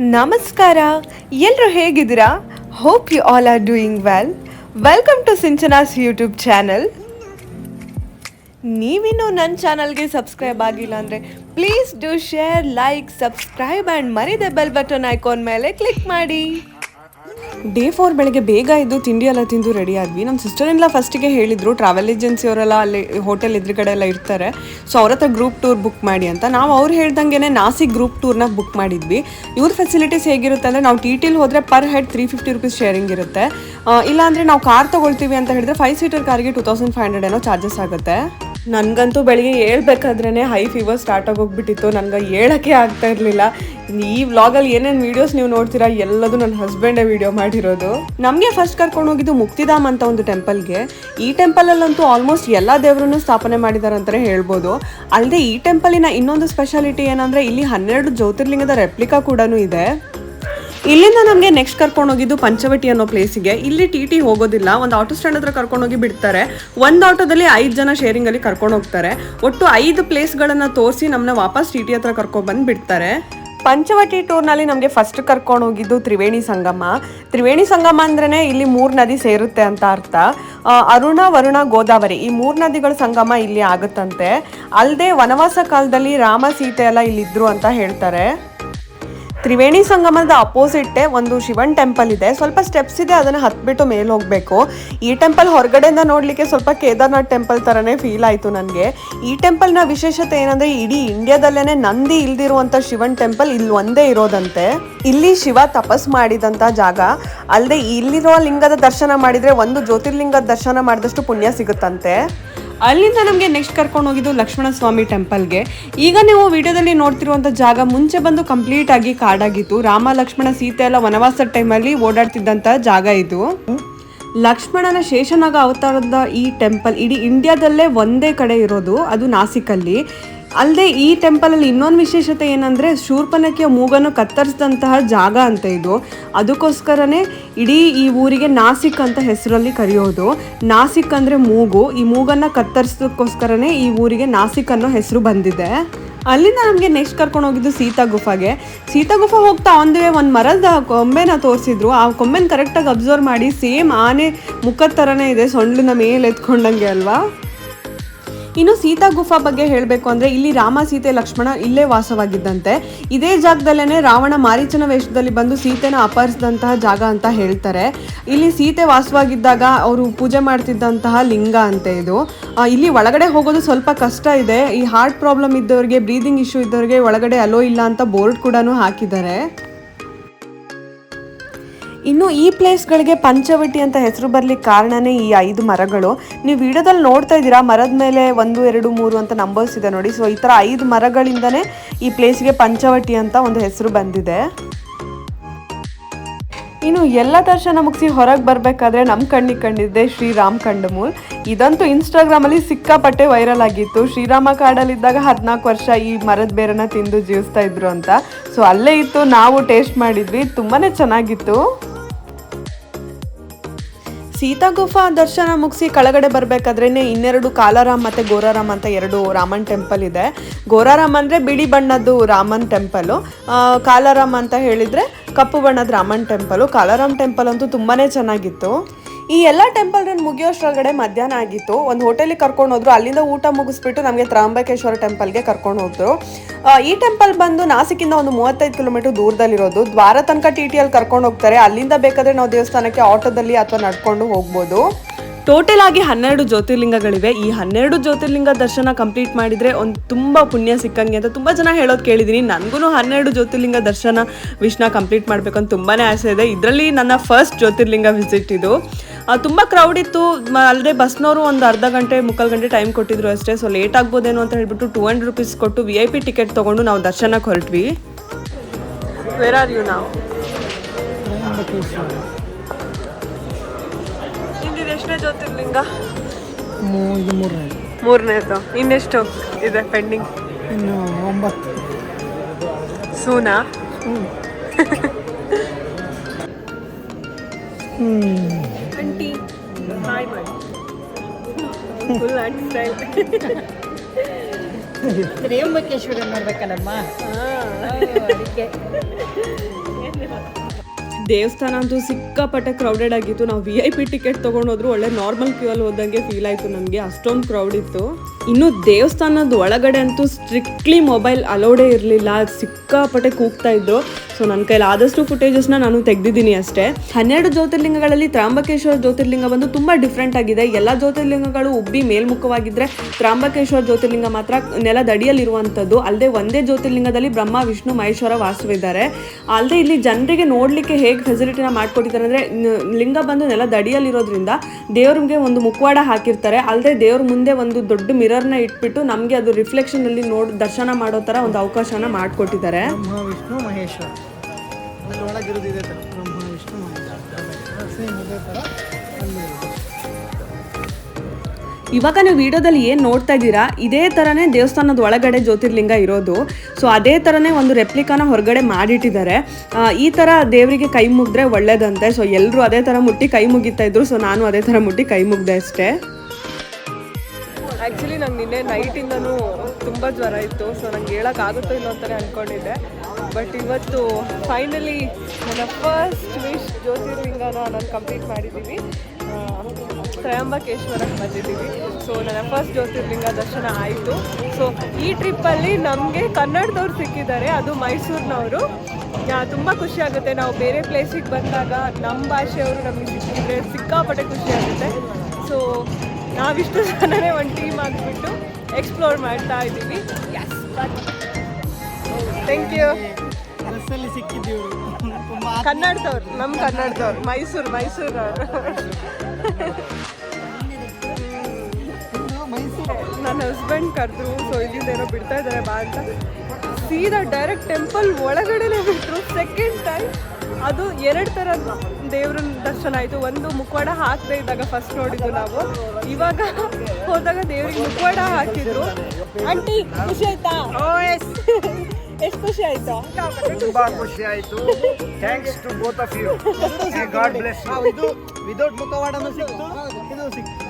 ನಮಸ್ಕಾರ. ಎಲ್ಲರೂ ಹೇಗಿದ್ದೀರಾ? Hope you all are doing well welcome to Sinchana's YouTube channel ನೀವಿನ್ನೂ ನನ್ನ ಚಾನಲ್ಗೆ ಸಬ್ಸ್ಕ್ರೈಬ್ ಆಗಿಲ್ಲ ಅಂದರೆ please do share like subscribe and ಮರಿದೆ bell button icon ಮೇಲೆ ಕ್ಲಿಕ್ ಮಾಡಿ. ಡೇ ಫೋರ್ ಬೆಳಗ್ಗೆ ಬೇಗ ಇದ್ದು ತಿಂಡಿ ಎಲ್ಲ ತಿಂದು ರೆಡಿ ಆದ್ವಿ. ನಮ್ಮ ಸಿಸ್ಟರ್ ಎಲ್ಲ ಫಸ್ಟಿಗೆ ಹೇಳಿದ್ರು ಟ್ರಾವೆಲ್ ಏಜೆನ್ಸಿ ಅವರೆಲ್ಲ ಅಲ್ಲಿ ಹೋಟೆಲ್ ಎದುರುಗಡೆ ಎಲ್ಲ ಇರ್ತಾರೆ ಸೊ ಅವ್ರ ಹತ್ರ ಗ್ರೂಪ್ ಟೂರ್ ಬುಕ್ ಮಾಡಿ ಅಂತ. ನಾವು ಅವ್ರು ಹೇಳ್ದಂಗೆ ನಾಸಿಕ್ ಗ್ರೂಪ್ ಟೂರ್ನ ಬುಕ್ ಮಾಡಿದ್ವಿ. ಇವ್ರ ಫೆಸಿಲಿಟೀಸ್ ಹೇಗಿರುತ್ತೆ ಅಂದರೆ, ನಾವು ಟಿ ಟಿಲಿ ಹೋದರೆ per head three fifty rupees sharing ಇರುತ್ತೆ. ಇಲ್ಲಾಂದರೆ ನಾವು ಕಾರ್ ತೊಗೊಳ್ತೀವಿ ಅಂತ ಹೇಳಿದ್ರೆ ಫೈವ್ ಸೀಟರ್ ಕಾರ್ಗೆ ಟೂ ತೌಸಂಡ್ ಫೈವ್ ಹಂಡ್ರೆಡ್ ಏನೋ ಚಾರ್ಜಸ್ ಆಗುತ್ತೆ. ನನಗಂತೂ ಬೆಳಿಗ್ಗೆ ಹೇಳ್ಬೇಕಾದ್ರೇ ಹೈ ಫೀವರ್ ಸ್ಟಾರ್ಟ್ ಆಗೋಗ್ಬಿಟ್ಟಿತ್ತು. ನನಗೆ ಹೇಳೋಕ್ಕೆ ಆಗ್ತಾ ಇರಲಿಲ್ಲ. ಈ ವ್ಲಾಗಲ್ಲಿ ಏನೇನು ವೀಡಿಯೋಸ್ ನೀವು ನೋಡ್ತೀರಾ ಎಲ್ಲದೂ ನನ್ನ ಹಸ್ಬೆಂಡೇ ವಿಡಿಯೋ ಮಾಡಿರೋದು. ನಮಗೆ ಫಸ್ಟ್ ಕರ್ಕೊಂಡು ಹೋಗಿದ್ದು ಮುಕ್ತಿಧಾಮ್ ಅಂತ ಒಂದು ಟೆಂಪಲ್ಗೆ ಈ ಟೆಂಪಲಲ್ಲಂತೂ ಆಲ್ಮೋಸ್ಟ್ ಎಲ್ಲ ದೇವರನ್ನು ಸ್ಥಾಪನೆ ಮಾಡಿದ್ದಾರೆ ಅಂತಲೇ ಹೇಳ್ಬೋದು. ಅಲ್ಲದೆ ಈ ಟೆಂಪಲಿನ ಇನ್ನೊಂದು ಸ್ಪೆಷಾಲಿಟಿ ಏನಂದರೆ ಇಲ್ಲಿ ಹನ್ನೆರಡು ಜ್ಯೋತಿರ್ಲಿಂಗದ ರೆಪ್ಲಿಕಾ ಕೂಡ ಇದೆ. ಇಲ್ಲಿಂದ ನಮಗೆ ನೆಕ್ಸ್ಟ್ ಕರ್ಕೊಂಡು ಹೋಗಿದ್ದು ಪಂಚವಟಿ ಅನ್ನೋ ಪ್ಲೇಸಿಗೆ ಇಲ್ಲಿ ಟಿ ಟಿ ಹೋಗೋದಿಲ್ಲ, ಒಂದು ಆಟೋ ಸ್ಟ್ಯಾಂಡ್ ಹತ್ರ ಕರ್ಕೊಂಡು ಹೋಗಿ ಬಿಡ್ತಾರೆ. ಒಂದು ಆಟೋದಲ್ಲಿ ಐದು ಜನ ಶೇರಿಂಗಲ್ಲಿ ಕರ್ಕೊಂಡು ಹೋಗ್ತಾರೆ. ಒಟ್ಟು ಐದು ಪ್ಲೇಸ್ಗಳನ್ನು ತೋರಿಸಿ ನಮ್ಮನ್ನ ವಾಪಸ್ ಟಿ ಟಿ ಹತ್ರ ಕರ್ಕೊಂಡು ಬಂದು ಬಿಡ್ತಾರೆ. ಪಂಚವಟಿ ಟೂರ್ನಲ್ಲಿ ನಮಗೆ ಫಸ್ಟ್ ಕರ್ಕೊಂಡು ಹೋಗಿದ್ದು ತ್ರಿವೇಣಿ ಸಂಗಮ. ತ್ರಿವೇಣಿ ಸಂಗಮ ಅಂದ್ರೇ ಇಲ್ಲಿ ಮೂರು ನದಿ ಸೇರುತ್ತೆ ಅಂತ ಅರ್ಥ. ಅರುಣ, ವರುಣ, ಗೋದಾವರಿ ಈ ಮೂರು ನದಿಗಳ ಸಂಗಮ ಇಲ್ಲಿ ಆಗುತ್ತಂತೆ. ಅಲ್ಲದೆ ವನವಾಸ ಕಾಲದಲ್ಲಿ ರಾಮ ಸೀತೆ ಎಲ್ಲ ಇಲ್ಲಿದ್ರು ಅಂತ ಹೇಳ್ತಾರೆ. ತ್ರಿವೇಣಿ ಸಂಗಮದ ಅಪೋಸಿಟ್ಟೆ ಒಂದು ಶಿವನ್ ಟೆಂಪಲ್ ಇದೆ. ಸ್ವಲ್ಪ ಸ್ಟೆಪ್ಸ್ ಇದೆ, ಅದನ್ನು ಹತ್ಬಿಟ್ಟು ಮೇಲೆ ಹೋಗಬೇಕು. ಈ ಟೆಂಪಲ್ ಹೊರಗಡೆಯಿಂದ ನೋಡಲಿಕ್ಕೆ ಸ್ವಲ್ಪ ಕೇದಾರ್ನಾಥ್ ಟೆಂಪಲ್ ಥರನೇ ಫೀಲ್ ಆಯಿತು ನನಗೆ. ಈ ಟೆಂಪಲ್ನ ವಿಶೇಷತೆ ಏನಂದರೆ, ಇಡೀ ಇಂಡಿಯಾದಲ್ಲೇ ನಂದಿ ಇಲ್ದಿರುವಂಥ ಶಿವನ್ ಟೆಂಪಲ್ ಇಲ್ಲಿ ಒಂದೇ ಇರೋದಂತೆ. ಇಲ್ಲಿ ಶಿವ ತಪಸ್ ಮಾಡಿದಂಥ ಜಾಗ. ಅಲ್ಲದೆ ಇಲ್ಲಿರುವ ಲಿಂಗದ ದರ್ಶನ ಮಾಡಿದರೆ ಒಂದು ಜ್ಯೋತಿರ್ಲಿಂಗದ ದರ್ಶನ ಮಾಡಿದಷ್ಟು ಪುಣ್ಯ ಸಿಗುತ್ತಂತೆ. ಅಲ್ಲಿಂದ ನಮಗೆ ನೆಕ್ಸ್ಟ್ ಕರ್ಕೊಂಡು ಹೋಗಿದ್ದು ಲಕ್ಷ್ಮಣ ಸ್ವಾಮಿ ಟೆಂಪಲ್ಗೆ ಈಗ ನೀವು ವಿಡಿಯೋದಲ್ಲಿ ನೋಡ್ತಿರುವಂಥ ಜಾಗ ಮುಂಚೆ ಬಂದು ಕಂಪ್ಲೀಟ್ ಆಗಿ ಕಾಡಾಗಿತ್ತು. ರಾಮ, ಲಕ್ಷ್ಮಣ, ಸೀತೆ ಎಲ್ಲ ವನವಾಸದ ಟೈಮಲ್ಲಿ ಓಡಾಡ್ತಿದ್ದಂಥ ಜಾಗ ಇದು. ಲಕ್ಷ್ಮಣನ ಶೇಷನಾಗ ಅವತಾರದ ಈ ಟೆಂಪಲ್ ಇಡೀ ಇಂಡಿಯಾದಲ್ಲೇ ಒಂದೇ ಕಡೆ ಇರೋದು ಅದು ನಾಸಿಕಲ್ಲಿ. ಅಲ್ಲದೆ ಈ ಟೆಂಪಲಲ್ಲಿ ಇನ್ನೊಂದು ವಿಶೇಷತೆ ಏನಂದರೆ ಶೂರ್ಪನಕ್ಕೆ ಮೂಗನ್ನು ಕತ್ತರಿಸಿದಂತಹ ಜಾಗ ಅಂತ ಇದು. ಅದಕ್ಕೋಸ್ಕರನೇ ಇಡೀ ಈ ಊರಿಗೆ ನಾಸಿಕ್ ಅಂತ ಹೆಸರಲ್ಲಿ ಕರೆಯೋದು. ನಾಸಿಕ್ ಅಂದರೆ ಮೂಗು. ಈ ಮೂಗನ್ನು ಕತ್ತರಿಸೋದಕ್ಕೋಸ್ಕರನೇ ಈ ಊರಿಗೆ ನಾಸಿಕ್ ಅನ್ನೋ ಹೆಸರು ಬಂದಿದೆ. ಅಲ್ಲಿಂದ ನಮಗೆ ನೆಕ್ಸ್ಟ್ ಕರ್ಕೊಂಡು ಹೋಗಿದ್ದು ಸೀತಾ ಗುಫಾಗೆ. ಸೀತಾ ಗುಫಾ ಹೋಗ್ತಾ ಆನ್ ವೇ ಒಂದು ಮರದ ಕೊಂಬೆನ ತೋರಿಸಿದ್ರು. ಆ ಕೊಂಬೆನ ಕರೆಕ್ಟಾಗಿ ಅಬ್ಸರ್ವ್ ಮಾಡಿ ಸೇಮ್ ಆನೆ ಮುಖದ ಥರನೇ ಇದೆ, ಸೊಂಡ್ಲನ್ನ ಮೇಲೆ ಎತ್ಕೊಂಡಂಗೆ ಅಲ್ವಾ? ಇನ್ನು ಸೀತಾ ಗುಫಾ ಬಗ್ಗೆ ಹೇಳಬೇಕು ಅಂದರೆ ಇಲ್ಲಿ ರಾಮ, ಸೀತೆ, ಲಕ್ಷ್ಮಣ ಇಲ್ಲೇ ವಾಸವಾಗಿದ್ದಂತೆ. ಇದೇ ಜಾಗದಲ್ಲೇನೆ ರಾವಣ ಮಾರೀಚನ ವೇಷದಲ್ಲಿ ಬಂದು ಸೀತೆನ ಅಪಹರಿಸಿದಂತಹ ಜಾಗ ಅಂತ ಹೇಳ್ತಾರೆ. ಇಲ್ಲಿ ಸೀತೆ ವಾಸವಾಗಿದ್ದಾಗ ಅವರು ಪೂಜೆ ಮಾಡ್ತಿದ್ದಂತಹ ಲಿಂಗ ಅಂತೆ ಇದು. ಇಲ್ಲಿ ಒಳಗಡೆ ಹೋಗೋದು ಸ್ವಲ್ಪ ಕಷ್ಟ ಇದೆ. ಈ ಹಾರ್ಟ್ ಪ್ರಾಬ್ಲಮ್ ಇದ್ದವರಿಗೆ, ಬ್ರೀದಿಂಗ್ ಇಶ್ಯೂ ಇದ್ದವರಿಗೆ ಒಳಗಡೆ ಅಲೋ ಇಲ್ಲ ಅಂತ ಬೋರ್ಡ್ ಕೂಡ ಹಾಕಿದ್ದಾರೆ. ಇನ್ನು ಈ ಪ್ಲೇಸ್ಗಳಿಗೆ ಪಂಚವಟಿ ಅಂತ ಹೆಸರು ಬರ್ಲಿಕ್ಕೆ ಕಾರಣನೇ ಈ ಐದು ಮರಗಳು. ನೀವು ವಿಡಿಯೋದಲ್ಲಿ ನೋಡ್ತಾ ಇದ್ದೀರಾ, ಮರದ ಮೇಲೆ ಒಂದು, ಎರಡು, ಮೂರು ಅಂತ ನಂಬರ್ಸ್ ಇದೆ ನೋಡಿ. ಸೊ ಈ ಥರ ಐದು ಮರಗಳಿಂದನೇ ಈ ಪ್ಲೇಸ್ಗೆ ಪಂಚವಟಿ ಅಂತ ಒಂದು ಹೆಸರು ಬಂದಿದೆ. ಇನ್ನು ಎಲ್ಲ ದರ್ಶನ ಮುಗಿಸಿ ಹೊರಗೆ ಬರಬೇಕಾದ್ರೆ ನಮ್ಮ ಕಣ್ಣಿಗೆ ಕಂಡಿದ್ದೆ ಶ್ರೀರಾಮ್ ಕಂಡಮೂಲ್. ಇದಂತೂ ಇನ್ಸ್ಟಾಗ್ರಾಮಲ್ಲಿ ಸಿಕ್ಕಾಪಟ್ಟೆ ವೈರಲ್ ಆಗಿತ್ತು. ಶ್ರೀರಾಮ ಕಾಡಲ್ಲಿದ್ದಾಗ ಹದಿನಾಲ್ಕು ವರ್ಷ ಈ ಮರದ ಬೇರನ್ನ ತಿಂದು ಜೀವಿಸ್ತಾ ಇದ್ರು ಅಂತ. ಸೊ ಅಲ್ಲೇ ಇತ್ತು, ನಾವು ಟೇಸ್ಟ್ ಮಾಡಿದ್ವಿ ತುಂಬಾ ಚೆನ್ನಾಗಿತ್ತು. ಸೀತಾ ಗುಫಾ ದರ್ಶನ ಮುಗಿಸಿ ಕೆಳಗಡೆ ಬರಬೇಕಾದ್ರೇ ಇನ್ನೆರಡು ಕಾಲಾರಾಮ್ ಮತ್ತು ಗೋರಾರಾಮ್ ಅಂತ ಎರಡು ರಾಮನ್ ಟೆಂಪಲ್ ಇದೆ. ಗೋರಾರಾಮ್ ಅಂದರೆ ಬಿಳಿ ಬಣ್ಣದ್ದು ರಾಮನ್ ಟೆಂಪಲು. ಕಾಲಾರಾಮ್ ಅಂತ ಹೇಳಿದರೆ ಕಪ್ಪು ಬಣ್ಣದ ರಾಮನ್ ಟೆಂಪಲು. ಕಾಲಾರಾಮ್ ಟೆಂಪಲ್ ಅಂತೂ ತುಂಬಾ ಚೆನ್ನಾಗಿತ್ತು. ಈ ಎಲ್ಲ ಟೆಂಪಲ್ ರನ್ ಮುಗಿಯೋಷ್ಟ್ರೊಳಗಡೆ ಮಧ್ಯಾಹ್ನ ಆಗಿತ್ತು. ಒಂದು ಹೋಟೆಲಿಗೆ ಕರ್ಕೊಂಡು ಹೋದ್ರು. ಅಲ್ಲಿಂದ ಊಟ ಮುಗಿಸ್ಬಿಟ್ಟು ನಮಗೆ ತ್ರಾಂಬಕೇಶ್ವರ ಟೆಂಪಲ್ಗೆ ಕರ್ಕೊಂಡು ಹೋದ್ರು. ಈ ಟೆಂಪಲ್ ಬಂದು ನಾಸಿಕಿಂದ ಒಂದು ಮೂವತ್ತೈದು ಕಿಲೋಮೀಟರ್ ದೂರದಲ್ಲಿರೋದು. ದ್ವಾರ ತನಕ ಟಿ ಟಿಯಲ್ಲಿ ಕರ್ಕೊಂಡು ಹೋಗ್ತಾರೆ. ಅಲ್ಲಿಂದ ಬೇಕಾದ್ರೆ ನಾವು ದೇವಸ್ಥಾನಕ್ಕೆ ಆಟೋದಲ್ಲಿ ಅಥವಾ ನಡ್ಕೊಂಡು ಹೋಗ್ಬೋದು. ಟೋಟಲ್ ಆಗಿ ಹನ್ನೆರಡು ಜ್ಯೋತಿರ್ಲಿಂಗಗಳಿವೆ. ಈ ಹನ್ನೆರಡು ಜ್ಯೋತಿರ್ಲಿಂಗ ದರ್ಶನ ಕಂಪ್ಲೀಟ್ ಮಾಡಿದರೆ ಒಂದು ತುಂಬ ಪುಣ್ಯ ಸಿಕ್ಕಂಗೆ ಅಂತ ತುಂಬ ಜನ ಹೇಳೋದು ಕೇಳಿದ್ದೀನಿ ನನಗೂ ಹನ್ನೆರಡು ಜ್ಯೋತಿರ್ಲಿಂಗ ದರ್ಶನ ವಿಷ್ಣ ಕಂಪ್ಲೀಟ್ ಮಾಡಬೇಕಂತ ತುಂಬಾ ಆಸೆ ಇದೆ. ಇದರಲ್ಲಿ ನನ್ನ ಫಸ್ಟ್ ಜ್ಯೋತಿರ್ಲಿಂಗ ವಿಸಿಟ್ ಇದು. ತುಂಬ ಕ್ರೌಡ್ ಇತ್ತು. ಅಲ್ಲದೆ ಬಸ್ನವರು ಒಂದು ಅರ್ಧ ಗಂಟೆ ಮುಕ್ಕಾಲು ಗಂಟೆ ಟೈಮ್ ಕೊಟ್ಟಿದ್ರು ಅಷ್ಟೇ. ಸೊ ಲೇಟ್ ಆಗ್ಬೋದೇನೋ ಅಂತ ಹೇಳ್ಬಿಟ್ಟು ಟೂ ಹಂಡ್ರೆಡ್ ರುಪೀಸ್ ಕೊಟ್ಟು ವಿ ಐ ಪಿ ಟಿಕೆಟ್ ತೊಗೊಂಡು ನಾವು ದರ್ಶನಕ್ಕೆ ಹೊರಟ್ವಿ. ವೇರ್ ಆರ್ ಯು ನಾವು ಎಷ್ಟನೇ ಜ್ಯೋತಿರ್ಲಿಂಗ? ಮೂರನೇದು. ಇನ್ನೆಷ್ಟು ಇದೆ ಪೆಂಡಿಂಗ್ ಇನ್ನು ಒಂಬತ್ತು. ಸೂನಾ? ಆಂಟಿ ಹಾಯ್ ಮಾಡಿ ಫುಲ್ ಆಂಟಿ ಸ್ಟೈಲ್ ನೋಡ್ಬೇಕಲ್ಲಮ್ಮ ಅದಕ್ಕೆ ದೇವಸ್ಥಾನ ಅಂತೂ ಸಿಕ್ಕಾಪಟ್ಟೆ ಕ್ರೌಡೆಡ್ ಆಗಿತ್ತು ನಾವು ವಿ ಐ ಪಿ ಟಿಕೆಟ್ ತೊಗೊಂಡೋದ್ರು ಒಳ್ಳೆ ನಾರ್ಮಲ್ ಕ್ಯೂ ಅಲ್ಲಿ ಹೋದಂಗೆ ಫೀಲ್ ಆಯಿತು ನಮಗೆ ಅಷ್ಟೊಂದು ಕ್ರೌಡ್ ಇತ್ತು ಇನ್ನು ದೇವಸ್ಥಾನದ ಒಳಗಡೆ ಅಂತೂ ಸ್ಟ್ರಿಕ್ಟ್ಲಿ ಮೊಬೈಲ್ ಅಲೌಡೇ ಇರಲಿಲ್ಲ ಸಿಕ್ಕಾಪಟ್ಟೆ ಕೂಗ್ತಾ ಇದ್ರು ಸೊ ನನ್ನ ಕೈಲಿ ಆದಷ್ಟು ಫುಟೇಜಸ್ನ ನಾನು ತೆಗೆದಿದ್ದೀನಿ ಅಷ್ಟೇ. ಹನ್ನೆರಡು ಜ್ಯೋತಿರ್ಲಿಂಗಗಳಲ್ಲಿ ತ್ರಾಂಬಕೇಶ್ವರ ಜ್ಯೋತಿರ್ಲಿಂಗ ಬಂದು ತುಂಬ ಡಿಫ್ರೆಂಟ್ ಆಗಿದೆ. ಎಲ್ಲ ಜ್ಯೋತಿರ್ಲಿಂಗಗಳು ಉಬ್ಬಿ ಮೇಲ್ಮುಖವಾಗಿದ್ದರೆ ತ್ರಾಂಬಕೇಶ್ವರ ಜ್ಯೋತಿರ್ಲಿಂಗ ಮಾತ್ರ ನೆಲದಡಿಯಲ್ಲಿರುವಂಥದ್ದು ಅಲ್ಲದೆ ಒಂದೇ ಜ್ಯೋತಿರ್ಲಿಂಗದಲ್ಲಿ ಬ್ರಹ್ಮ, ವಿಷ್ಣು, ಮಹೇಶ್ವರ ವಾಸವಿದ್ದಾರೆ ಅಲ್ಲದೆ ಇಲ್ಲಿ ಜನರಿಗೆ ನೋಡಲಿಕ್ಕೆ ಹೇಗೆ ಫೆಸಿಲಿಟಿನ ಮಾಡ್ಕೊಟ್ಟಿದ್ದಾರೆ ಅಂದರೆ ಲಿಂಗ ಬಂದು ನೆಲದಡಿಯಲ್ಲಿರೋದ್ರಿಂದ ದೇವ್ರಿಗೆ ಒಂದು ಮುಖವಾಡ ಹಾಕಿರ್ತಾರೆ. ಅಲ್ಲದೆ ದೇವ್ರ ಮುಂದೆ ಒಂದು ದೊಡ್ಡ ಮಿರರ್ನ ಇಟ್ಬಿಟ್ಟು ನಮಗೆ ಅದು ರಿಫ್ಲೆಕ್ಷನಲ್ಲಿ ನೋಡಿ, ದರ್ಶನ ಮಾಡೋ ಥರ ಒಂದು ಅವಕಾಶನ ಮಾಡಿಕೊಟ್ಟಿದ್ದಾರೆ. ಮಹೇಶ್ವರ. ಅಲ್ಲಿ ಒಳಗಿರೋದು ಇದೇ ಥರ. ಬ್ರಹ್ಮ ವಿಷ್ಣು ಸೇಮ್ ಇದೇ ಥರ ಅಲ್ಲಿ ಇವಾಗ ನೀವು ವಿಡಿಯೋದಲ್ಲಿ ಏನು ನೋಡ್ತಾ ಇದ್ದೀರಾ ಇದೇ ಥರನೇ ದೇವಸ್ಥಾನದ ಒಳಗಡೆ ಜ್ಯೋತಿರ್ಲಿಂಗ ಇರೋದು. ಸೊ ಅದೇ ಥರನೇ ಒಂದು ರೆಪ್ಲಿಕಾನ ಹೊರಗಡೆ ಮಾಡಿಟ್ಟಿದ್ದಾರೆ. ಈ ಥರ ದೇವರಿಗೆ ಕೈ ಮುಗಿದ್ರೆ ಒಳ್ಳೇದಂತೆ. ಸೊ ಎಲ್ಲರೂ ಅದೇ ಥರ ಮುಟ್ಟಿ ಕೈ ಮುಗಿತಾ ಇದ್ರು. ಸೊ ನಾನು ಅದೇ ಥರ ಮುಟ್ಟಿ ಕೈ ಮುಗ್ದೆ ಅಷ್ಟೇ. ಆ್ಯಕ್ಚುಲಿ ನಂಗೆ ನಿನ್ನೆ ನೈಟಿಂದನೂ ತುಂಬ ಜ್ವರ ಇತ್ತು. ಸೊ ನಂಗೆ ಹೇಳೋಕ್ಕಾಗುತ್ತೋ ಇಲ್ಲೋ ಅಂತಲೇ ಅಂದ್ಕೊಂಡಿದ್ದೆ ಬಟ್ ಇವತ್ತು ಫೈನಲಿ ನನ್ನ ಫಸ್ಟ್ ವಿಶ್ ಜ್ಯೋತಿರ್ಲಿಂಗನ ನಾನು ಕಂಪ್ಲೀಟ್ ಮಾಡಿದ್ದೀವಿ. ತ್ರಯಂಬಕೇಶ್ವರಕ್ಕೆ ಬಂದಿದ್ದೀವಿ. ಸೊ ನನ್ನ ಫಸ್ಟ್ ಜ್ಯೋತಿರ್ಲಿಂಗ ದರ್ಶನ ಆಯಿತು. ಸೊ ಈ ಟ್ರಿಪ್ಪಲ್ಲಿ ನಮಗೆ ಕನ್ನಡದವ್ರು ಸಿಕ್ಕಿದ್ದಾರೆ. ಅದು ಮೈಸೂರಿನವರು. ತುಂಬ ಖುಷಿ ಆಗುತ್ತೆ. ನಾವು ಬೇರೆ ಪ್ಲೇಸಿಗೆ ಬಂದಾಗ ನಮ್ಮ ಭಾಷೆಯವರು ನಮಗೆ ಸಿಕ್ಕಿದ್ರೆ ಸಿಕ್ಕಾಪಟ್ಟೆ ಖುಷಿ ಆಗುತ್ತೆ. ಸೊ ನಾವಿಷ್ಟು ಜನನೇ ಒಂದು ಟೀಮ್ ಆಗಿಬಿಟ್ಟು ಎಕ್ಸ್ಪ್ಲೋರ್ ಮಾಡ್ತಾ ಇದ್ದೀವಿ. ಥ್ಯಾಂಕ್ ಯು ಬಸ್ಸಲ್ಲಿ ಸಿಕ್ಕಿದ್ದೀವಿ. ಕನ್ನಡದವ್ರು ನಮ್ಮ ಕನ್ನಡದವ್ರು ಮೈಸೂರು ಮೈಸೂರವ್ರು ಮೈಸೂರು. ನನ್ನ ಹಸ್ಬೆಂಡ್ ಕರೆದ್ರು ಸೊ ಇಲ್ಲಿಂದ ಏನೋ ಬಿಡ್ತಾ ಇದ್ದಾರೆ ಬಾ ಅಂತ. ಸೀದಾ ಡೈರೆಕ್ಟ್ ಟೆಂಪಲ್ ಒಳಗಡೆನೆ ಬಿಟ್ಟರು ಸೆಕೆಂಡ್ ಟೈಮ್ ಅದು ಎರಡು ಥರ ದೇವ್ರನ್ನ ದರ್ಶನ ಆಯಿತು. ಒಂದು ಮುಖವಾಡ ಹಾಕದೇ ಇದ್ದಾಗ ಫಸ್ಟ್ ನೋಡಿದ್ದು ನಾವು. ಇವಾಗ ಹೋದಾಗ ದೇವ್ರಿಗೆ ಮುಖವಾಡ ಹಾಕಿದ್ರು. ಆಂಟಿ ಖುಷಿ ಆಯ್ತಾ? ಎಷ್ಟು ಖುಷಿ ಆಯ್ತು? ತುಂಬಾ ಖುಷಿ. ಆಯ್ತು. Thanks to both of you God bless ಇದು ವಿದೌಟ್ ಮುಖವಾಡನು ಸಿಕ್ತು. ಇದು ಸಿಕ್ತು.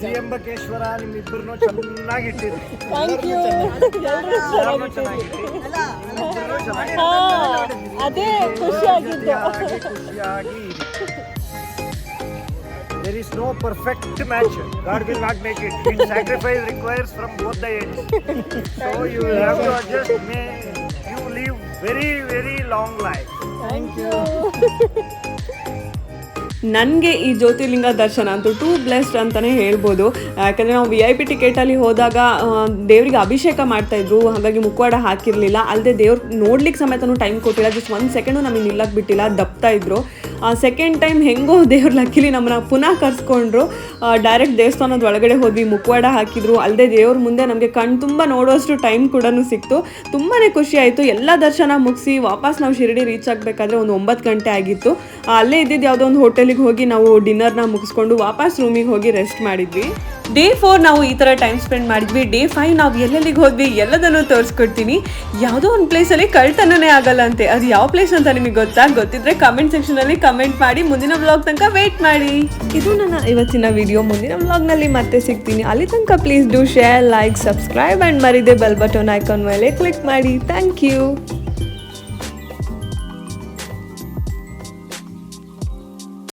ತ್ರಿಯಂಬಕೇಶ್ವರ ನಿಮ್ಮಿಬ್ಬರನ್ನು ಚೆನ್ನಾಗಿ ಇಟ್ಟಿರಿ ಥ್ಯಾಂಕ್ ಯು ಅದೇ ಖುಷಿ ಆಗಿದ್ದು ಖುಷಿಯಾಗಿ ಖುಷಿಯಾಗಿ There is no perfect match. God will not make it. In sacrifice requires from both the ends. So you have to adjust. May you live very, very long life. Thank you. ನನಗೆ ಈ ಜ್ಯೋತಿರ್ಲಿಂಗ ದರ್ಶನ ಅಂತೂ two blessed ಅಂತಲೇ ಹೇಳ್ಬೋದು. ಯಾಕಂದರೆ ನಾವು V I P ಟಿಕೆಟಲ್ಲಿ ಹೋದಾಗ ದೇವರಿಗೆ ಅಭಿಷೇಕ ಮಾಡ್ತಾಯಿದ್ರು ಹಾಗಾಗಿ ಮುಖವಾಡ ಹಾಕಿರಲಿಲ್ಲ. ಅಲ್ಲದೆ ದೇವ್ರು ನೋಡ್ಲಿಕ್ಕೆ ಸಮೇತನೂ ಟೈಮ್ ಕೊಟ್ಟಿಲ್ಲ. ಜಸ್ಟ್ ಒಂದು ಸೆಕೆಂಡು ನಮಗೆ ನಿಲ್ಲಕ್ಕೆ ಬಿಟ್ಟಿಲ್ಲ, ದಪ್ತಾ ಇದ್ರು. ಸೆಕೆಂಡ್ ಟೈಮ್ ಹೆಂಗೋ ದೇವ್ರ ಲಕ್ಕಿಲಿ ನಮ್ಮನ್ನ ಪುನಃ ಕರ್ಸ್ಕೊಂಡ್ರು. ಡೈರೆಕ್ಟ್ ದೇವಸ್ಥಾನದ ಒಳಗಡೆ ಹೋದ್ವಿ, ಮುಖವಾಡ ಹಾಕಿದ್ರು. ಅಲ್ಲದೆ ದೇವ್ರ ಮುಂದೆ ನಮಗೆ ಕಣ್ ತುಂಬ ನೋಡೋಷ್ಟು ಟೈಮ್ ಕೂಡ ಸಿಕ್ತು. ತುಂಬಾ ಖುಷಿ ಆಯಿತು. ಎಲ್ಲ ದರ್ಶನ ಮುಗಿಸಿ ವಾಪಸ್ ನಾವು ಶಿರಡಿ ರೀಚ್ ಆಗಬೇಕಾದ್ರೆ ಒಂದು ಒಂಬತ್ತು ಗಂಟೆ ಆಗಿತ್ತು. ಅಲ್ಲೇ ಇದ್ದಿದ್ದು ಯಾವುದೋ ಒಂದು ಹೋಟೆಲಿಗೆ ಹೋಗಿ ನಾವು ಡಿನ್ನರ್ನ ಮುಗಿಸ್ಕೊಂಡು ವಾಪಸ್ ರೂಮಿಗೆ ಹೋಗಿ ರೆಸ್ಟ್ ಮಾಡಿದ್ವಿ. ಡೇ ಫೋರ್ ನಾವು ಈ ಥರ ಟೈಮ್ ಸ್ಪೆಂಡ್ ಮಾಡಿದ್ವಿ. ಡೇ ಫೈವ್ ನಾವು ಎಲ್ಲೆಲ್ಲಿಗೆ ಹೋದ್ವಿ, ಎಲ್ಲದನ್ನು ತೋರಿಸ್ಕೊಡ್ತೀನಿ. ಯಾವುದೋ ಒಂದು ಪ್ಲೇಸಲ್ಲಿ ಕಳ್ತನನೇ ಆಗಲ್ಲ ಅಂತೆ. ಅದು ಯಾವ ಪ್ಲೇಸ್ ಅಂತ ನಿಮಗೆ ಗೊತ್ತಾ? ಗೊತ್ತಿದ್ರೆ ಕಮೆಂಟ್ ಸೆಕ್ಷನಲ್ಲಿ ಕಮೆಂಟ್ ಮಾಡಿ, ಮುಂದಿನ ವ್ಲಾಗ್ ತನಕ ವೆಯ್ಟ್ ಮಾಡಿ. ಇದು ನನ್ನ ಇವತ್ತಿನ ವಿಡಿಯೋ ಮುಂದಿನ ವ್ಲಾಗ್ನಲ್ಲಿ ಮತ್ತೆ ಸಿಗ್ತೀನಿ. ಅಲ್ಲಿ ತನಕ please do share like subscribe and ಮರಿದೆ bell button icon ಮೇಲೆ ಕ್ಲಿಕ್ ಮಾಡಿ. Thank you